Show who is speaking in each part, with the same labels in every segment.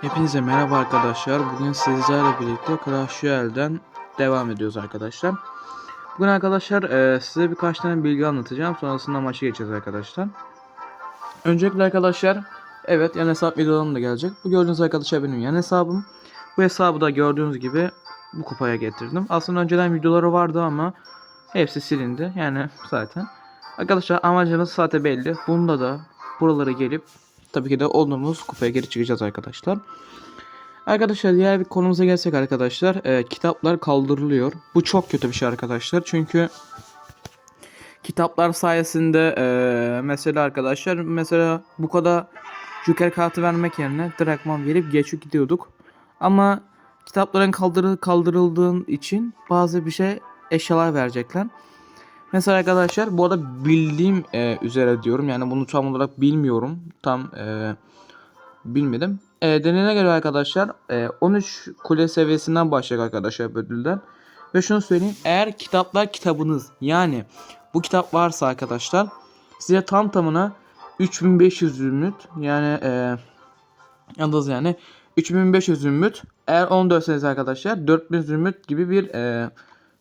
Speaker 1: Hepinize merhaba arkadaşlar. Bugün sizlerle birlikte Clash Royale'den devam ediyoruz arkadaşlar. Bugün arkadaşlar e, size birkaç tane bilgi anlatacağım. Sonrasında maçı geçeceğiz arkadaşlar. Öncelikle arkadaşlar evet yan hesap videolarım da gelecek. Bu gördüğünüz arkadaşlar benim yan hesabım. Bu hesabı da gördüğünüz gibi bu kupaya getirdim. Aslında önceden videoları vardı ama hepsi silindi. Yani zaten. Arkadaşlar amacımız zaten belli. Bunda da buralara gelip tabii ki de olduğumuz kupaya geri çıkacağız arkadaşlar. Arkadaşlar diğer bir konumuza gelsek arkadaşlar. e, kitaplar kaldırılıyor. Bu çok kötü bir şey arkadaşlar. Çünkü kitaplar sayesinde e, mesela arkadaşlar mesela bu kadar Joker kartı vermek yerine direktman verip geçip gidiyorduk. Ama kitapların kaldırı, kaldırıldığın için bazı bir şey eşyalar verecekler. Mesela arkadaşlar bu arada bildiğim e, üzere diyorum yani bunu tam olarak bilmiyorum. Tam e, bilmedim. E, denene göre arkadaşlar e, 13 kule seviyesinden başlayacak arkadaşlar ödülden. Ve şunu söyleyeyim eğer kitaplar kitabınız yani bu kitap varsa arkadaşlar size tam tamına 3500 zümrüt yani e, yalnız yani 3500 zümrüt eğer 14'seniz arkadaşlar 4000 zümrüt gibi bir e,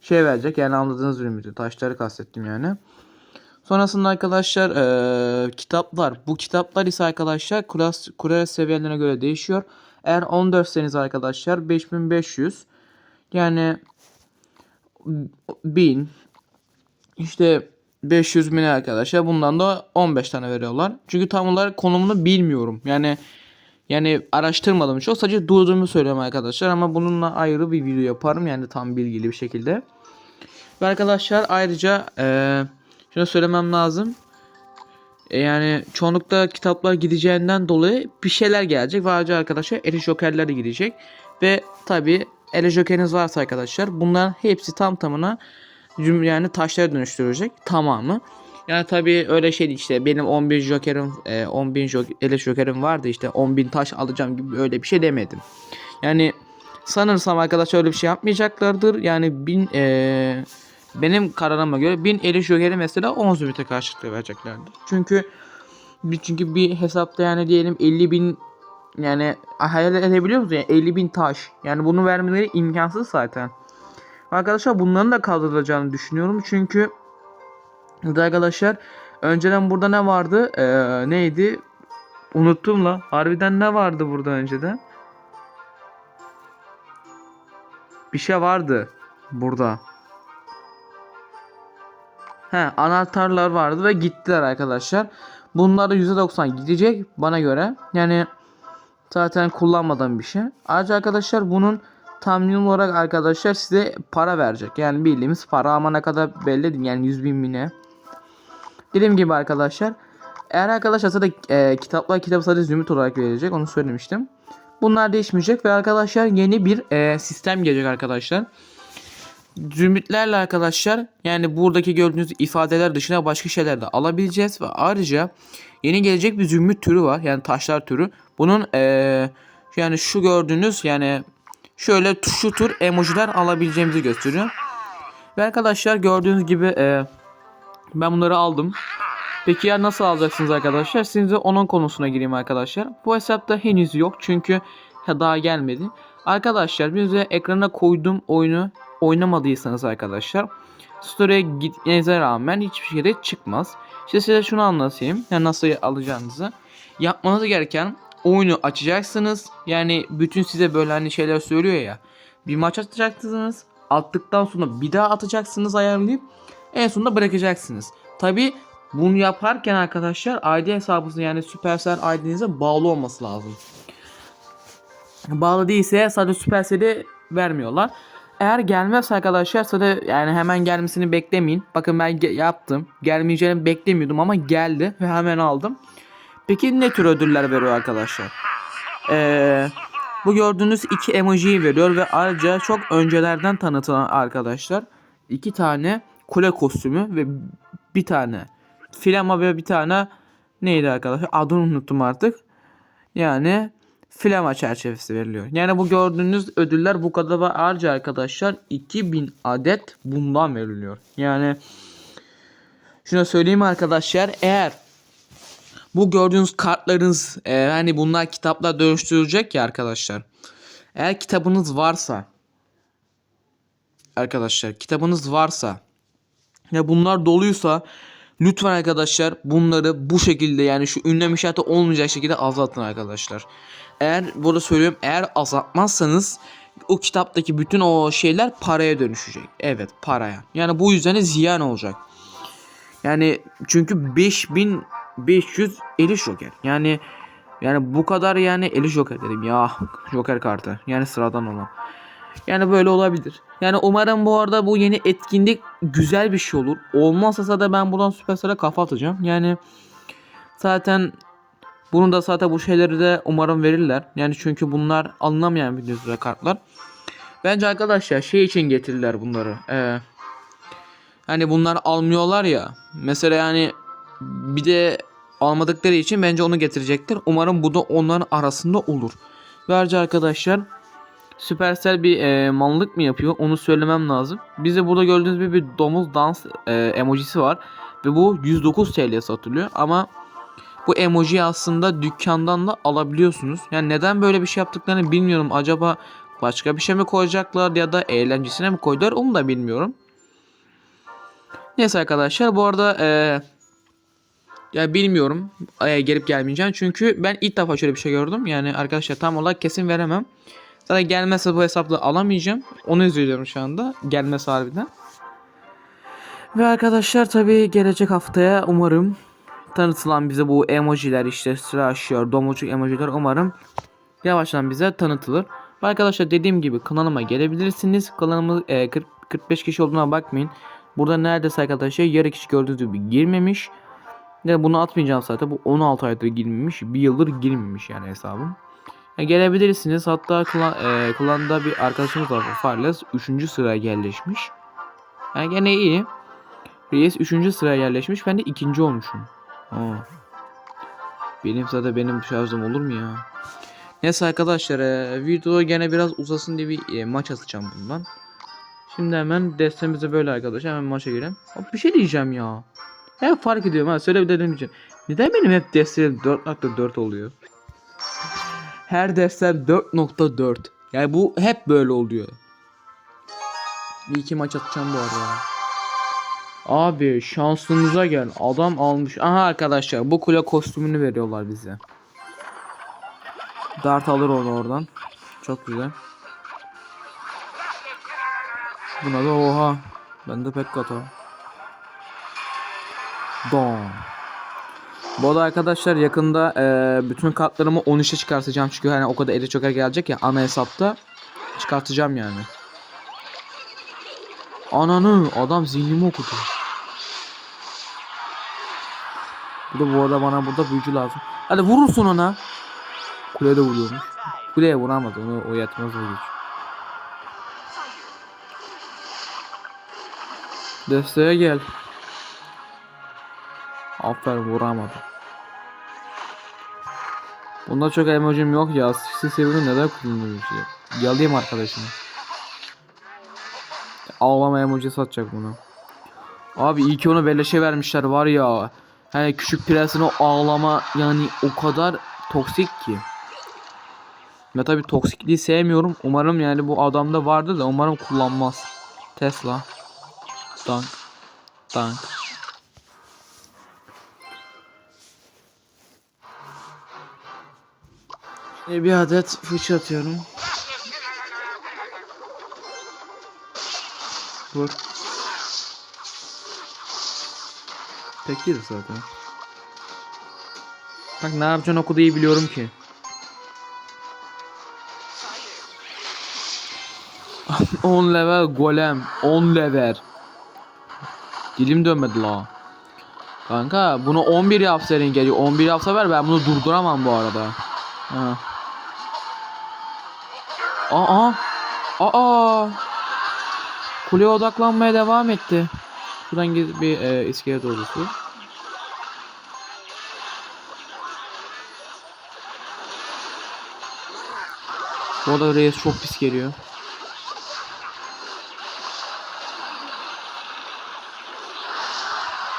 Speaker 1: şey verecek. Yani anladığınız zümrütü. Taşları kastettim yani. Sonrasında arkadaşlar eee, kitaplar. Bu kitaplar ise arkadaşlar klas, kule seviyelerine göre değişiyor. Eğer 14'seniz arkadaşlar 5500. Yani 1000 işte 500 bin arkadaşlar. Bundan da 15 tane veriyorlar. Çünkü tam olarak konumunu bilmiyorum. Yani yani araştırmadım çok. Sadece duyduğumu söylüyorum arkadaşlar. Ama bununla ayrı bir video yaparım. Yani tam bilgili bir şekilde. Ve arkadaşlar ayrıca eee şunu söylemem lazım. E, yani çoğunlukla kitaplar gideceğinden dolayı bir şeyler gelecek. Ve ayrıca arkadaşlar eli jokerler de gidecek. Ve tabi ele jokeriniz varsa arkadaşlar bunların hepsi tam tamına yani taşlara dönüştürecek tamamı. Yani tabi öyle şey işte benim 11 jokerim e, 10 bin jok ele jokerim vardı işte 10 bin taş alacağım gibi öyle bir şey demedim. Yani sanırsam arkadaşlar öyle bir şey yapmayacaklardır. Yani bin e, benim kararıma göre 1000 eli jokeri mesela 10 zümrüte karşılıklı vereceklerdir. Çünkü çünkü bir hesapta yani diyelim 50 bin yani hayal edebiliyor musun? Yani 50 bin taş. Yani bunu vermeleri imkansız zaten. Arkadaşlar bunların da kaldırılacağını düşünüyorum. Çünkü arkadaşlar önceden burada ne vardı? Ee, neydi? Unuttum la. Harbiden ne vardı burada önceden? Bir şey vardı burada. He anahtarlar vardı ve gittiler arkadaşlar. Bunlar da %90 gidecek bana göre. Yani zaten kullanmadan bir şey. Ayrıca arkadaşlar bunun tahmin olarak arkadaşlar size para verecek. Yani bildiğimiz para ama ne kadar belli değil. Yani 100 bin bine. Dediğim gibi arkadaşlar. Eğer arkadaşlar zaten e, kitaplar kitabı sadece zümrüt olarak verecek. Onu söylemiştim. Bunlar değişmeyecek ve arkadaşlar yeni bir e, sistem gelecek arkadaşlar. Zümrütlerle arkadaşlar yani buradaki gördüğünüz ifadeler dışında başka şeyler de alabileceğiz ve ayrıca yeni gelecek bir zümrüt türü var yani taşlar türü. Bunun eee, yani şu gördüğünüz yani şöyle şu tür emojiler alabileceğimizi gösteriyor. Ve arkadaşlar gördüğünüz gibi eee, ben bunları aldım. Peki ya nasıl alacaksınız arkadaşlar? Size onun konusuna gireyim arkadaşlar. Bu hesapta henüz yok çünkü daha gelmedi. Arkadaşlar bize ekrana koyduğum oyunu oynamadıysanız arkadaşlar story'e gitmenize rağmen hiçbir şeyde çıkmaz. İşte size şunu anlatayım. Yani nasıl alacağınızı. Yapmanız gereken oyunu açacaksınız. Yani bütün size böyle hani şeyler söylüyor ya. Bir maç atacaksınız. Attıktan sonra bir daha atacaksınız ayarlayıp en sonunda bırakacaksınız. Tabi bunu yaparken arkadaşlar ID hesabınızın yani Supercell ID'nize bağlı olması lazım. Bağlı değilse sadece Supercell'i vermiyorlar. Eğer gelmezse arkadaşlar sadece yani hemen gelmesini beklemeyin. Bakın ben ge- yaptım. Gelmeyeceğini beklemiyordum ama geldi ve hemen aldım. Peki ne tür ödüller veriyor arkadaşlar? Ee, bu gördüğünüz iki emojiyi veriyor ve ayrıca çok öncelerden tanıtılan arkadaşlar iki tane kule kostümü ve bir tane flama ve bir tane neydi arkadaşlar adını unuttum artık. Yani flama çerçevesi veriliyor. Yani bu gördüğünüz ödüller bu kadar ve ayrıca arkadaşlar 2000 adet bundan veriliyor. Yani şunu söyleyeyim arkadaşlar eğer bu gördüğünüz kartlarınız e, hani bunlar kitapla dönüştürülecek ya arkadaşlar. Eğer kitabınız varsa arkadaşlar kitabınız varsa ya bunlar doluysa lütfen arkadaşlar bunları bu şekilde yani şu ünlem işareti olmayacak şekilde azaltın arkadaşlar. Eğer burada söylüyorum eğer azaltmazsanız o kitaptaki bütün o şeyler paraya dönüşecek. Evet paraya. Yani bu yüzden de ziyan olacak. Yani çünkü 5550 joker. Yani yani bu kadar yani 50 joker dedim ya. Joker kartı. Yani sıradan olan. Yani böyle olabilir. Yani umarım bu arada bu yeni etkinlik güzel bir şey olur. Olmazsa da ben buradan Supercell'e kafa atacağım. Yani zaten bunu da zaten bu şeyleri de umarım verirler. Yani çünkü bunlar alınamayan lira kartlar. Bence arkadaşlar şey için getirirler bunları. Ee, hani bunlar almıyorlar ya. Mesela yani bir de almadıkları için bence onu getirecektir. Umarım bu da onların arasında olur. Ve arkadaşlar Supercell bir e, mallık mı yapıyor onu söylemem lazım. Bize burada gördüğünüz gibi bir domuz dans e, emojisi var. Ve bu 109 TL satılıyor ama bu emojiyi aslında dükkandan da alabiliyorsunuz. Yani neden böyle bir şey yaptıklarını bilmiyorum. Acaba başka bir şey mi koyacaklar ya da eğlencesine mi koydular onu da bilmiyorum. Neyse arkadaşlar bu arada e, ya bilmiyorum e, gelip gelmeyeceğim çünkü ben ilk defa şöyle bir şey gördüm. Yani arkadaşlar tam olarak kesin veremem. Zaten gelmezse bu hesapla alamayacağım. Onu üzülüyorum şu anda. Gelmesi harbiden. Ve arkadaşlar tabii gelecek haftaya umarım tanıtılan bize bu emojiler işte slasher, domuzcuk emojiler umarım yavaştan bize tanıtılır. Ve arkadaşlar dediğim gibi kanalıma gelebilirsiniz. Kanalımız e, 40, 45 kişi olduğuna bakmayın. Burada neredeyse arkadaşlar yarı kişi gördüğünüz gibi girmemiş. Ya bunu atmayacağım zaten. Bu 16 aydır girmemiş. Bir yıldır girmemiş yani hesabım. Gelebilirsiniz. Hatta klan, e, klanda bir arkadaşımız var. Farles 3. sıraya yerleşmiş. Yani gene iyi. Reis 3. sıraya yerleşmiş. Ben de 2. olmuşum. Aa. Benim zaten benim şarjım olur mu ya? Neyse arkadaşlar e, video gene biraz uzasın diye bir e, maç atacağım bundan. Şimdi hemen destemize böyle arkadaşlar hemen maça girelim. Abi bir şey diyeceğim ya. Hep fark ediyorum ha söyle bir de demeyeceğim. Neden benim hep destelerim 4.4 oluyor? Her destem 4.4. Yani bu hep böyle oluyor. Bir iki maç atacağım bu arada. Abi şansınıza gel. Adam almış. Aha arkadaşlar bu kule kostümünü veriyorlar bize. Dart alır onu oradan. Çok güzel. Buna da oha. Ben de pek kata. Don. Bu arada arkadaşlar yakında e, bütün kartlarımı 13'e çıkartacağım çünkü hani o kadar eli çoker gelecek ya ana hesapta çıkartacağım yani. Ananı adam zihnimi okudu. Bu da bu arada bana burada büyücü lazım. Hadi vurursun ona. Kuleye de vuruyormuş. Kuleye vuramaz onu o yetmez o güç. Desteğe gel. Aferin vuramadım. Bunda çok emojim yok ya. Siz sevini neden kullanıyorsunuz ya? Yalayayım arkadaşımı. Ağlama emoji satacak bunu. Abi iyi ki onu beleşe vermişler var ya. Hani küçük prensin o ağlama yani o kadar toksik ki. Ya tabi toksikliği sevmiyorum. Umarım yani bu adamda vardı da umarım kullanmaz. Tesla. Dank. Dank. E, bir adet fıçı atıyorum. Vur. Tek yedi zaten. Bak ne yapacağını o kadar iyi biliyorum ki. On level golem. 10 level. Dilim dönmedi la. Kanka bunu 11 yapsaydın geliyor. 11 yapsa ver ben bunu durduramam bu arada. Ha. Aa. Aa. Kuleye odaklanmaya devam etti. Şuradan gidip bir e, iskelet ordusu. Bu arada Reyes çok pis geliyor.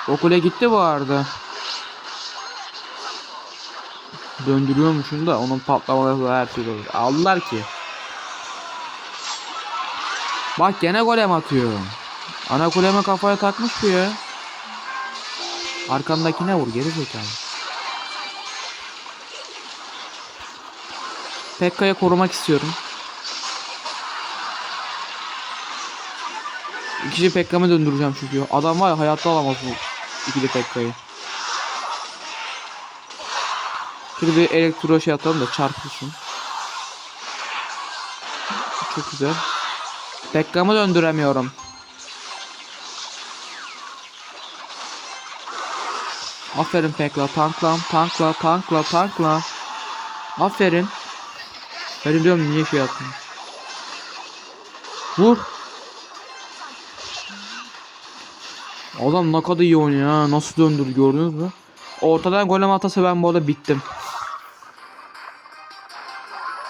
Speaker 1: O kule gitti bu arada. döndürüyormuşsun da onun patlamaları her türlü olur. Aldılar ki. Bak gene golem atıyor. Ana kuleme kafaya takmış bu ya. Arkamdakine vur geri zekalı. Pekka'yı korumak istiyorum. İkinci Pekka'mı döndüreceğim çünkü. Adam var ya hayatta alamaz bu ikili Pekka'yı. Şöyle bir elektro şey atalım da çarpılsın. Çok güzel. Pekka'mı döndüremiyorum. Aferin Pekla tankla tankla tankla tankla. Aferin. Ben diyorum niye şey yaptın. Vur. Adam ne kadar iyi oynuyor ha. Nasıl döndürdü gördünüz mü? Ortadan golem atası ben bu arada bittim.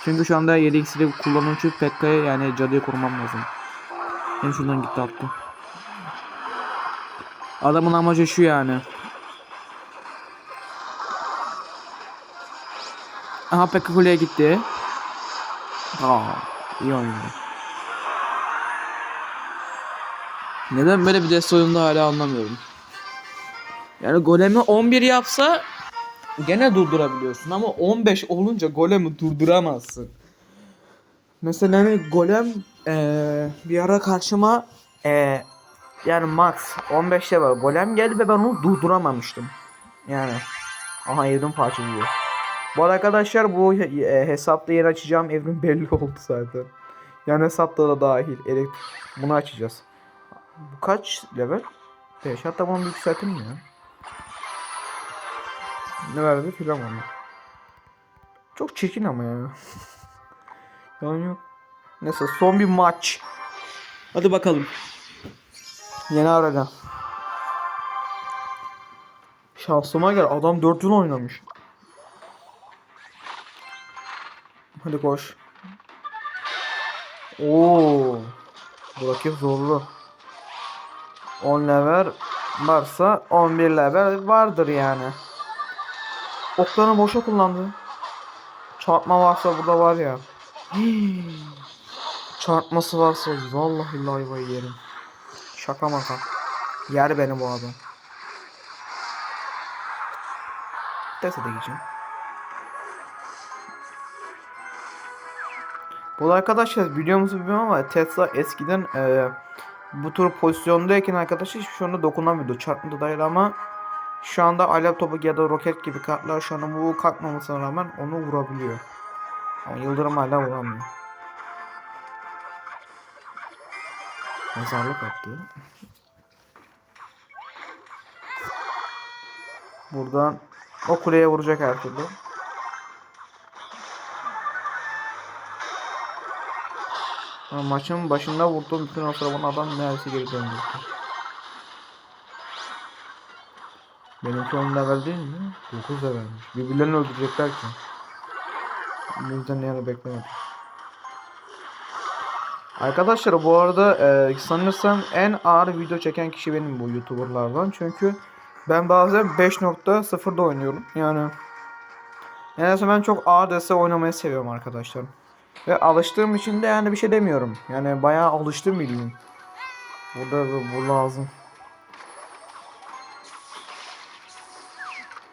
Speaker 1: Çünkü şu anda 7 x'li kullanım için Pekka'yı yani cadıyı korumam lazım. Hem şuradan gitti attı. Adamın amacı şu yani. Aha Pekka kuleye gitti. Aa, iyi oynadı. Neden böyle bir dest oyunda hala anlamıyorum. Yani golemi 11 yapsa gene durdurabiliyorsun ama 15 olunca golemi durduramazsın. Mesela hani golem eee, bir ara karşıma eee, yani max 15'te var golem geldi ve ben onu durduramamıştım. Yani aha evrim parçalıyor. Bu arkadaşlar bu e, hesapta yeni açacağım evrim belli oldu zaten. Yani hesapta da dahil. Elektrik bunu açacağız. Bu kaç level? 5. Hatta bunu bir yükseltelim mi ya. Ne verdi filan onu. Çok çirkin ama ya. yani yok. Neyse son bir maç. Hadi bakalım. Yeni arada. Şansıma gel adam 4 yıl oynamış. Hadi koş. Oo. Bu rakip zorlu. 10 level varsa 11 level vardır yani. Oklarını boşa kullandı. Çarpma varsa burada var ya. Hii. Çarpması varsa vallahi layvayı yerim. Şaka maka. Yer beni bu adam. Dese de gideceğim. Bu arkadaşlar biliyor musunuz bilmiyorum ama Tesla eskiden e, bu tür pozisyondayken arkadaşlar hiçbir şey ona dokunamıyordu. Çarpma da dahil ama şu anda alev topu ya da roket gibi kartlar şu anda bu kalkmamasına rağmen onu vurabiliyor. Ama Yıldırım hala vuramıyor. Mezarlık attı. Buradan o kuleye vuracak her türlü. Ama maçın başında vurduğum bütün o adam neredeyse geri döndürdü. Benimki 10 level değil mi? 9 levelmiş. Birbirlerini öldürecekler ki. Bu yüzden yani beklemedim. Arkadaşlar bu arada e, sanırsam en ağır video çeken kişi benim bu youtuberlardan. Çünkü ben bazen 5.0'da oynuyorum. Yani yani ben çok ağır dese oynamayı seviyorum arkadaşlar. Ve alıştığım için de yani bir şey demiyorum. Yani bayağı alıştım bildiğin. Burada bu, lazım.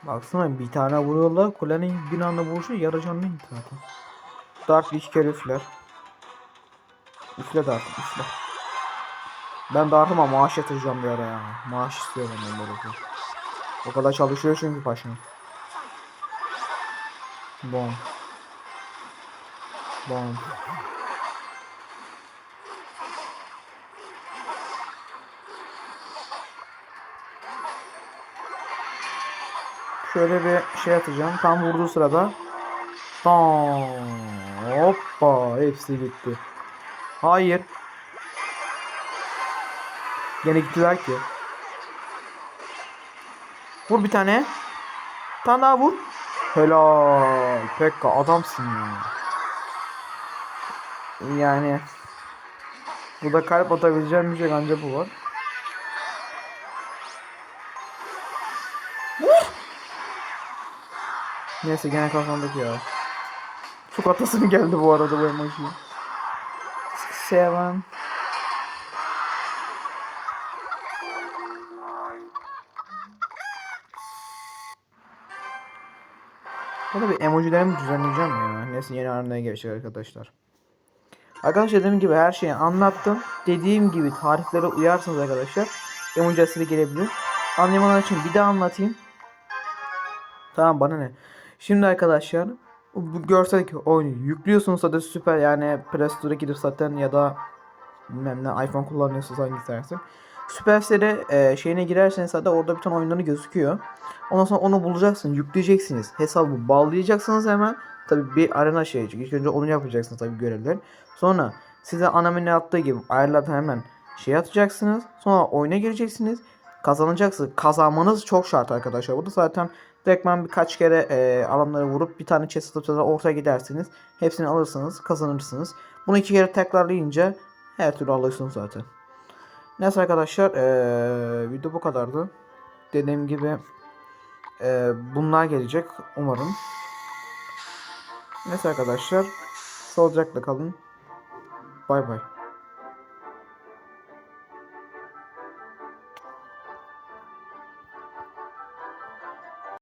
Speaker 1: Baksana bir tane vuruyorlar. Kulenin bir anda vuruşu yarı canlı zaten. Dark iki kere Üfle Dark üfle. Ben Dark'ıma maaş yatıracağım bir ara ya. Maaş istiyorum ben böyle. O kadar çalışıyor çünkü paşam. Bom. Bom. Şöyle bir şey atacağım. Tam vurduğu sırada. Tam. Hoppa. Hepsi gitti. Hayır. Gene gittiler ki. Vur bir tane. Bir tane daha vur. Helal. Pekka adamsın ya. Yani. Bu da kalp atabileceğim bir şey ancak bu var.
Speaker 2: Neyse gene kafamdaki ya. Çok atasım geldi bu arada bu emojiye. Seven. Burada bir emojilerimi düzenleyeceğim ya. Neyse yeni haline geçecek arkadaşlar. Arkadaşlar dediğim gibi her şeyi anlattım. Dediğim gibi tariflere uyarsanız arkadaşlar emoji asili gelebilir. Anlamalar için bir daha anlatayım. Tamam bana ne. Şimdi arkadaşlar bu görsel oyunu yüklüyorsunuz zaten süper yani Play Store'a gidip zaten ya da bilmem ne iPhone kullanıyorsunuz hangisi dersin. Supercell'e e, şeyine girerseniz zaten orada bütün oyunları gözüküyor. Ondan sonra onu bulacaksınız, yükleyeceksiniz. Hesabı bağlayacaksınız hemen. Tabi bir arena şey. İlk önce onu yapacaksınız tabi görevler. Sonra size ana menü attığı gibi ayarlardan hemen şey atacaksınız. Sonra oyuna gireceksiniz. Kazanacaksınız. Kazanmanız çok şart arkadaşlar. Bu da zaten direktmen birkaç kere e, alanları vurup bir tane chest atıp da ortaya gidersiniz. Hepsini alırsınız, kazanırsınız. Bunu iki kere tekrarlayınca her türlü alırsınız zaten. Neyse arkadaşlar eee, video bu kadardı. Dediğim gibi eee, bunlar gelecek umarım. Neyse arkadaşlar sağlıcakla kalın. Bay bay.